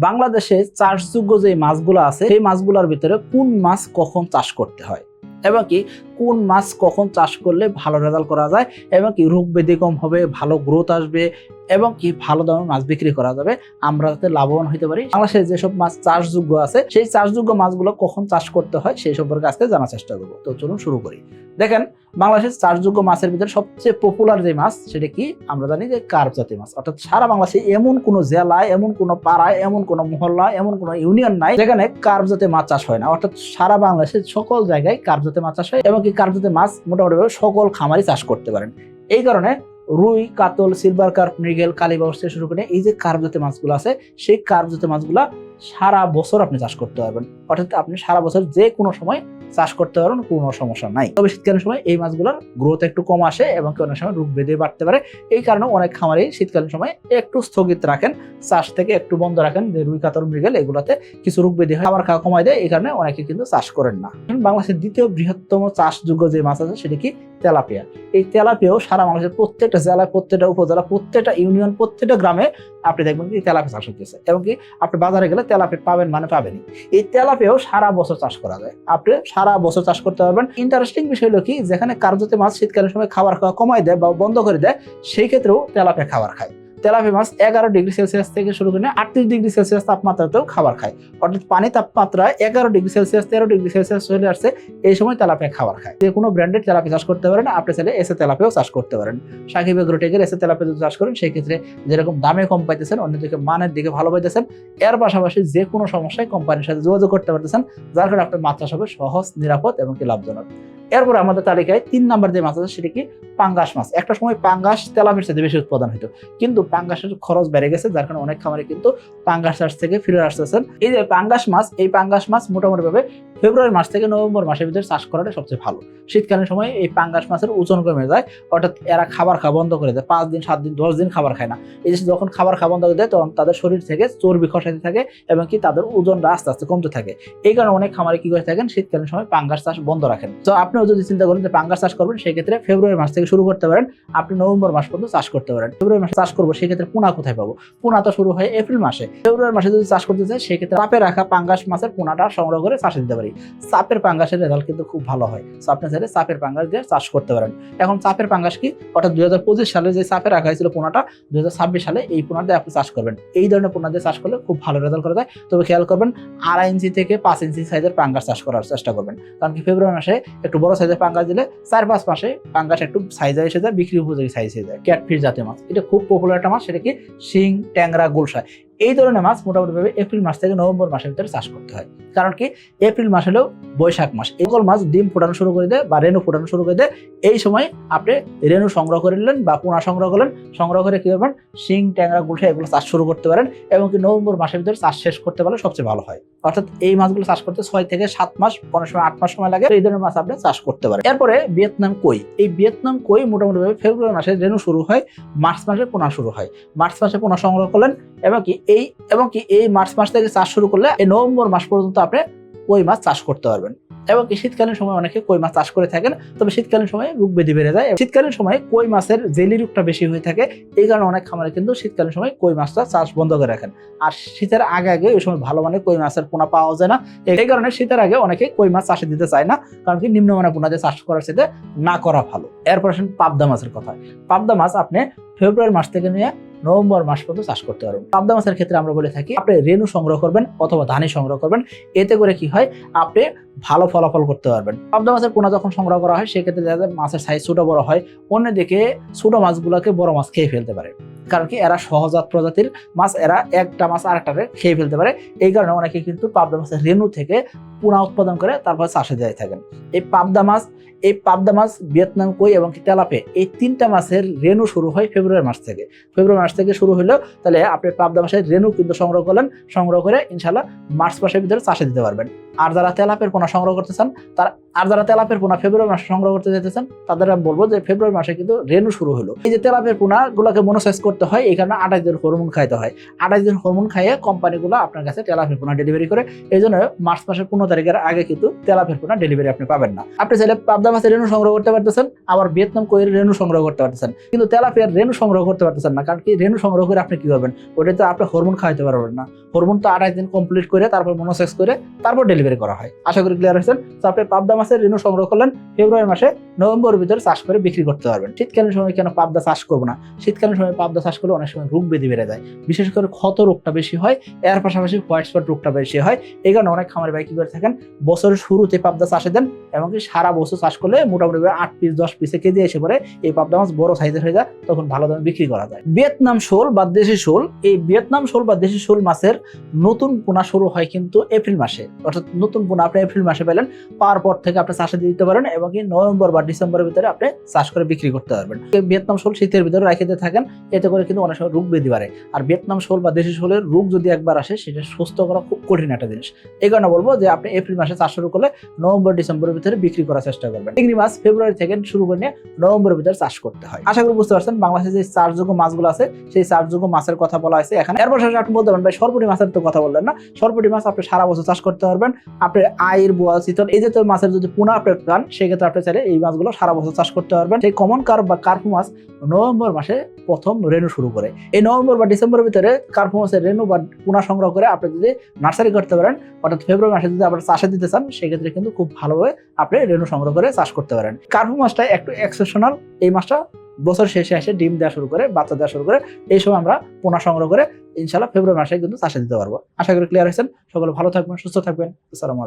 বাংলাদেশে চাষযোগ্য যে মাছগুলো আছে, সেই মাছগুলোর ভিতরে কোন মাছ কখন চাষ করতে হয়? এবং কি কোন মাছ কখন চাষ করলে ভালো রেজাল্ট করা যায়? এবং কি রোগ ব্যাধি কম হবে, ভালো গ্রোথ আসবে এবং কি ভালো দামে মাছ বিক্রি করা যাবে। আমরা যাতে লাভবান হতে পারি। বাংলাদেশে যেসব মাছ চাষযোগ্য আছে, সেই চাষযোগ্য মাছগুলো কখন চাষ করতে হয়, সেই সম্পর্কে আজকে জানার চেষ্টা করব। তো চলুন শুরু করি। দেখেন, বাংলাদেশের চাষযোগ্য মাছের ভিতরে সবচেয়ে পপুলার যে মাছ, সেটা কি? আমরা জানি যে কার্প জাতীয় মাছ। অর্থাৎ সারা বাংলাদেশে এমন কোনো জেলায়, এমন কোনো পাড়ায়, এমন কোনো মহল্লা, এমন কোনো ইউনিয়ন নাই, যেখানে কার্প জাতীয় মাছ চাষ হয় না। অর্থাৎ সারা বাংলাদেশের সকল জায়গায় কার্প জাতীয় মাছ চাষ হয় এবং কি কার্প জাতীয় মাছ মোটামুটি সকল খামারই চাষ করতে পারেন। এই কারণে রুই, কাতল সিলভার কার্প মৃগেল কালীবাউস থেকে শুরু করে এই যে কার্প জাতীয় মাছগুলো আছে, সেই কার্প জাতীয় মাছগুলা সারা বছর আপনি চাষ করতে পারবেন। অর্থাৎ আপনি সারা বছর যে কোনো সময় চাষ করতে পারবেন, কোনো সমস্যা নাই। তবে শীতকালীন সময় এই মাছগুলোর গ্রোথ একটু কম আসে এবং অনেক সময় রোগ বেঁধে বাড়তে পারে। এই কারণে অনেক খামারে শীতকালীন সময় একটু স্থগিত রাখেন, চাষ থেকে একটু বন্ধ রাখেন যে রুই কাতর মৃগেল এগুলোতে কিছু রোগ বেঁধে হয় খাবার খাওয়া কমায় দেয়। এই কারণে অনেকে কিন্তু চাষ করেন না। বাংলাদেশের দ্বিতীয় বৃহত্তম চাষযোগ্য যে মাছ আছে সেটি কি? তেলাপিয়া। এই তেলাপিয়াও সারা বাংলাদেশের প্রত্যেকটা জেলায়, প্রত্যেকটা উপজেলা প্রত্যেকটা ইউনিয়ন, প্রত্যেকটা গ্রামে আপনি দেখবেন কি তেলাপিয়া চাষ হচ্ছে এবং কি আপনি বাজারে গেলে তেলাপিয়া পাবেন মানে পাবেনই। এই তেলাপিয়াও সারা বছর চাষ করা যায়। আপনি সারা বছর চাষ করতে পারবেন। ইন্টারেস্টিং বিষয় হলো কি, যেখানে কার্যতে মাছ শীতকালের সময় খাবার খাওয়া কমায় দেয় বা বন্ধ করে দেয়, সেই ক্ষেত্রেও তেলাপিয়া খাবার খায়। তেলাপিয়া মাছ এগারো ডিগ্রি সেলসিয়াস থেকে শুরু করে আটত্রিশ ডিগ্রি সেলসিয়াস তাপমাত্রাতেও খাবার খায়। অর্থাৎ পানি তাপমাত্রা এগারো ডিগ্রি সেলসিয়াস, তেরো ডিগ্রি সেলসিয়াস চলে আসছে, এই সময় তেলাপিয়া খাবার খায়। যে কোনো ব্র্যান্ডের তেলাপিয়া চাষ করতে পারেন, আপনি চাইলে এসে তেলাপিয়াও চাষ করতে পারেন। সাকিব এগ্রোটেকের এসে তেলাপিয়া যদি চাষ করেন সেই ক্ষেত্রে যেরকম দামে কম পাইতেছেন, অন্যদিকে মানের দিকে ভালো পাইতেছেন, এর পাশাপাশি যে কোনো সমস্যায় কোম্পানির সাথে যোগাযোগ করতে পারতেছেন, যার কারণে আপনার মাছ চাষ সহজ, নিরাপদ এবং কি লাভজনক। এরপর আমাদের তালিকায় তিন নাম্বার যে মাছ আছে সেটা কি? পাঙ্গাস মাছ। একটা সময় পাঙ্গাস তেলাপির সাথে বেশি উৎপাদন হতো কিন্তু পাঙ্গাসের খরচ বেড়ে গেছে, যার কারণে অনেক খামারে কিন্তু পাঙ্গাস চাষ থেকে ফিরে আসতেছেন। এই যে পাঙ্গাস মাছ, এই পাঙ্গাস মাছ মোটামুটি ভাবে ফেব্রুয়ারি মাস থেকে নভেম্বর মাসের ভিতরে চাষ করাটা সবচেয়ে ভালো। শীতকালীন সময় এই পাঙ্গাস মাছের ওজন কমে যায়, অর্থাৎ এরা খাবার খাওয়া বন্ধ করে দেয়। পাঁচ দিন, সাত দিন, দশ দিন খাবার খায় না। এই যে যখন খাবার খাওয়া বন্ধ করে দেয়, তখন তাদের শরীর থেকে চর্বি খসাতে থাকে এবং কি তাদের ওজনটা আস্তে আস্তে কমতে থাকে। এই কারণে অনেক খামারে কি করে থাকেন? শীতকালীন সময় পাঙ্গাস চাষ বন্ধ রাখেন। তো আপনিও যদি চিন্তা করেন যে পাঙ্গাস চাষ করবেন সেই ক্ষেত্রে ফেব্রুয়ারি মাস থেকে শুরু করতে পারেন। আপনি নভেম্বর মাস পর্যন্ত চাষ করতে পারেন। ফেব্রুয়ারি মাসে চাষ করব সেই ক্ষেত্রে পোনা কোথায় পাবো? পোনা তো শুরু হয় এপ্রিল মাসে। ফেব্রুয়ারি মাসে যদি চাষ করতে চাই সেই ক্ষেত্রে চাপে রাখা পাঙ্গাস মাছের পোনাটা সংগ্রহ করে চাষে দিতে পারি। চাপের পাঙ্গাসের রেজাল্ট কিন্তু খুব ভালো হয়। তো আপনি চাইলে চাপের পাঙ্গাস দিয়ে চাষ করতে পারেন। এখন চাপের পাঙ্গাস কি? অর্থাৎ দুই হাজার পঁচিশ সালে যে চাপে রাখা হয়েছিল পোনাটা, দুই হাজার ছাব্বিশ সালে এই পোনা দিয়ে আপনি চাষ করবেন। এই ধরনের পোনা দিয়ে চাষ করলে খুব ভালো রেজাল্ট করা যায়। তবে খেয়াল করবেন, আড়াই ইঞ্চি থেকে পাঁচ ইঞ্চি সাইজের পাঙ্গাস চাষ করার চেষ্টা করবেন। কারণ কি, ফেব্রুয়ারি মাসে একটু বড় সাইজের পাঙ্গাস দিলে চার পাঁচ মাসে পাঙ্গাস একটু সাইজে এসে যায় বিক্রি উপযোগী সাইজ হয়ে যায়। ক্যাটফিশ জাতীয় মাছ। এটা খুব পপুলার একটা মাছ, সেটা কি শিং, ট্যাংরা গুলশা এই ধরনের মাছ মোটামুটিভাবে এপ্রিল মাস থেকে নভেম্বর মাসের ভিতরে চাষ করতে হয়। কারণ কি? এপ্রিল মাস হলেও বৈশাখ মাস। এগুলো মাছ ডিম ফোটানো শুরু করে দেয় বা রেণু ফোটানো শুরু করে দেয়। এই সময় আপনি রেণু সংগ্রহ করে নিলেন বা পোনা সংগ্রহ করলেন। সংগ্রহ করে কী করবেন? শিং, ট্যাংরা গুলশা এগুলো চাষ শুরু করতে পারেন এবং কি নভেম্বর মাসের ভিতরে চাষ শেষ করতে পারলে সবচেয়ে ভালো হয়। অর্থাৎ এই মাছগুলো চাষ করতে ছয় থেকে সাত মাস কোনো সময়, আট মাস সময় লাগে। এই ধরনের মাছ আপনি চাষ করতে পারেন। এরপরে ভিয়েতনাম কই? এই ভিয়েতনাম কই মোটামুটিভাবে ফেব্রুয়ারি মাসে রেণু শুরু হয়, মার্চ মাসে পোনা শুরু হয়। মার্চ মাসে পোনা সংগ্রহ করলেন এবং কি এই এবং কি এই মার্চ মাস থেকে চাষ শুরু করলে এই নভেম্বর মাস পর্যন্ত আপনি কই মাছ চাষ করতে পারবেন। এবং কি শীতকালীন সময় অনেকে কই মাছ চাষ করে থাকেন, তবে শীতকালীন সময় রোগ বেঁধে বেড়ে যায়। শীতকালীন সময় কই মাছের জেলি রোগটা বেশি হয়ে থাকে, এই কারণে অনেক খামারে কিন্তু শীতকালীন সময় কই মাছটা চাষ বন্ধ করে রাখেন। আর শীতের আগে আগে ওই সময় ভালো মানের কই মাছের পোনা পাওয়া যায় না। এই কারণে শীতের আগে অনেকে কই মাছ চাষে দিতে চায় না, কারণ কি নিম্নমানের পোনা দিয়ে চাষ করার সাথে না করা ভালো। এরপর আসেন পাবদা মাছের কথা। পাবদা মাছ আপনি ফেব্রুয়ারি মাস থেকে নিয়ে নভেম্বর মাস পর্যন্ত চাষ করতে পারবেন পাবদা মাছের ক্ষেত্রে আমরা বলে থাকি, আপনি রেণু সংগ্রহ করবেন অথবা ধানি সংগ্রহ করবেন। এতে করে কি হয়, আপনি ভালো ফলাফল করতে পারবেন। পাবদা মাছের পোনা যখন সংগ্রহ করা হয়, সেক্ষেত্রে দেখা মাছের সাইজ ছোট বড় হয়, অন্যদিকে ছোট মাছগুলোকে বড় মাছ খেয়ে ফেলতে পারে। কারণ কি, এরা সহজাত প্রজাতির মাছ, এরা একটা মাছ আরেকটাকে খেয়ে ফেলতে পারে। এই কারণে অনেকে কিন্তু পাবদা মাছের রেণু থেকে পোনা উৎপাদন করে তারপর চাষে দিয়ে থাকেন। এই পাবদা মাছ, এই পাবদা মাছ ভিয়েতনাম, কই এবং তেলাপে এই তিনটা মাছের রেণু শুরু হয় মাস থেকে। ফেব্রুয়ারি মাস থেকে শুরু হলো তাহলে আপনি পাবদা মাসের রেণু কিন্তু সংগ্রহ করলেন, সংগ্রহ করে ইনশাল্লাহ মার্চ মাসের ভিতরে চাষে দিতে পারবেন। আর যারা তেলাপের পোনা সংগ্রহ করতে চান, তার আর যারা তেলাপের পোনা ফেব্রুয়ারি মাসে সংগ্রহ করতে যেতেছেন তাদের আমি বলব যে ফেব্রুয়ারি মাসে কিন্তু রেণু শুরু হলো। এই যে তেলাপের পোনা গুলোকে মনোসাইজ করতে হয়, এই কারণে আঠাশ দিন হরমোন খাইতে হয়। আঠাশ দিন হরমোন খাইয়ে কোম্পানিগুলো আপনার কাছে তেলাপের পোনা ডেলিভারি করে। এই জন্য মার্চ মাসের পনেরো তারিখের আগে কিন্তু তেলাপের পোনা ডেলিভারি আপনি পাবেন না। আপনি চাইলে পাবদা মাছের রেনু সংগ্রহ করতে পারতেছেন, আবার ভিয়েতনাম কইয়ের রেণু সংগ্রহ করতে পারতেছেন। কিন্তু তেলাপিয়ার রেনু সংগ্রহ করতে পারতেছেন না, কারণ কি রেনু সংগ্রহ করে আপনি কি করবেন ওটা তো আপনি হরমোন খাওয়াইতে পারবেন না। হরমোন তো আড়াই দিন কমপ্লিট করে তারপর মনোসেক্স করে তারপর ডেলিভারি করা হয়। আশা করি ক্লিয়ার হয়েছেন? তো আপনি পাবদা মাছের রেণু সংগ্রহ করলেন, ফেব্রুয়ারি মাসে নভেম্বরের ভিতরে চাষ করে বিক্রি করতে পারবেন। শীতকালীন সময় কেন পাবদা চাষ করব না? শীতকালীন সময় পাবদা চাষ করলে অনেক সময় রোগ বেঁধে বেড়ে যায়। বিশেষ করে ক্ষত রোগটা বেশি হয়, এর পাশাপাশি হোয়াইট স্পট রোগটা বেশি হয়। এই কারণে অনেক খামারে ভাই কি করে থাকেন? বছরের শুরুতে পাবদা চাষে দেন, এমনকি সারা বছর চাষ করলে মোটামুটি আট পিস দশ পিসে কেজি এসে পরে এই পাবদা মাছ বড় সাইজের হয়ে যায়, তখন ভালো দামে বিক্রি করা যায়। ভিয়েতনাম শোল বা দেশি শোল, এই ভিয়েতনাম শোল বা দেশি শোল মাছের নতুন পোনা শুরু হয় কিন্তু এপ্রিল মাসে, অর্থাৎ নতুন পোনা আপনি এপ্রিল মাসে পেলেন, পাওয়ার পর থেকে আপনি চাষে দিতে পারেন এবং নভেম্বর বা ডিসেম্বরের ভিতরে আপনি চাষ করে বিক্রি করতে পারবেন। ভিয়েতনাম শোল শীতের ভিতরে রেখে দিয়ে থাকেন, এতে করে কিন্তু অনেক সময় রোগ বেঁধে পারে আর ভিয়েতনাম শোল বা দেশি শোলের রোগ যদি একবার আসে, সেটা সুস্থ করা খুব কঠিন একটা জিনিস। এই কারণে বলব যে আপনি এপ্রিল মাসে চাষ শুরু করলে নভেম্বর, ডিসেম্বরের ভিতরে বিক্রি করার চেষ্টা করবেন। চিংড়ি মাছ ফেব্রুয়ারি থেকে শুরু করে নিয়ে নভেম্বরের ভিতরে চাষ করতে হয়। আশা করি বুঝতে পারছেন, বাংলাদেশে যে চাষযোগ্য মাছগুলো আছে, সেই চাষযোগ্য মাছের কথা বলা হয়েছে এখানে। এরপর শেষে আপনি বলতে পারেন, ভাই সরপুটি মাছের তো কথা বললেন না। সরপুটি মাছ আপনি সারা বছর চাষ করতে পারবেন। আপনার আয়ের বোয়াল চিতল এই জাতীয় মাছের যদি পুনা আপনি পান সেক্ষেত্রে আপনি চাইলে এই মাছগুলো সারা বছর চাষ করতে পারবেন। সেই কমন কার্প বা কার্পু মাছ নভেম্বর মাসে প্রথম রেণু শুরু করে। এই নভেম্বর বা ডিসেম্বরের ভিতরে কার্পু মাছের রেনু বা পুনা সংগ্রহ করে আপনি যদি নার্সারি করতে পারেন, অর্থাৎ ফেব্রুয়ারি মাসে যদি আপনার চাষে দিতে চান, সেক্ষেত্রে কিন্তু খুব ভালোভাবে আপনি রেনু সংগ্রহ করে চাষ করতে পারেন। কার্পু মাছটা একটু এক্সেপশনাল এই মাছটা বছর শেষে এসে ডিম দেওয়া শুরু করে, বাচ্চা দেওয়া শুরু করে, এই সময় আমরা পোনা সংগ্রহ করে ইনশাল্লাহ ফেব্রুয়ারি মাসে কিন্তু চাষে দিতে পারব। আশা করি ক্লিয়ার হয়েছেন। সকলে ভালো থাকবেন, সুস্থ থাকবেন। আসসালামু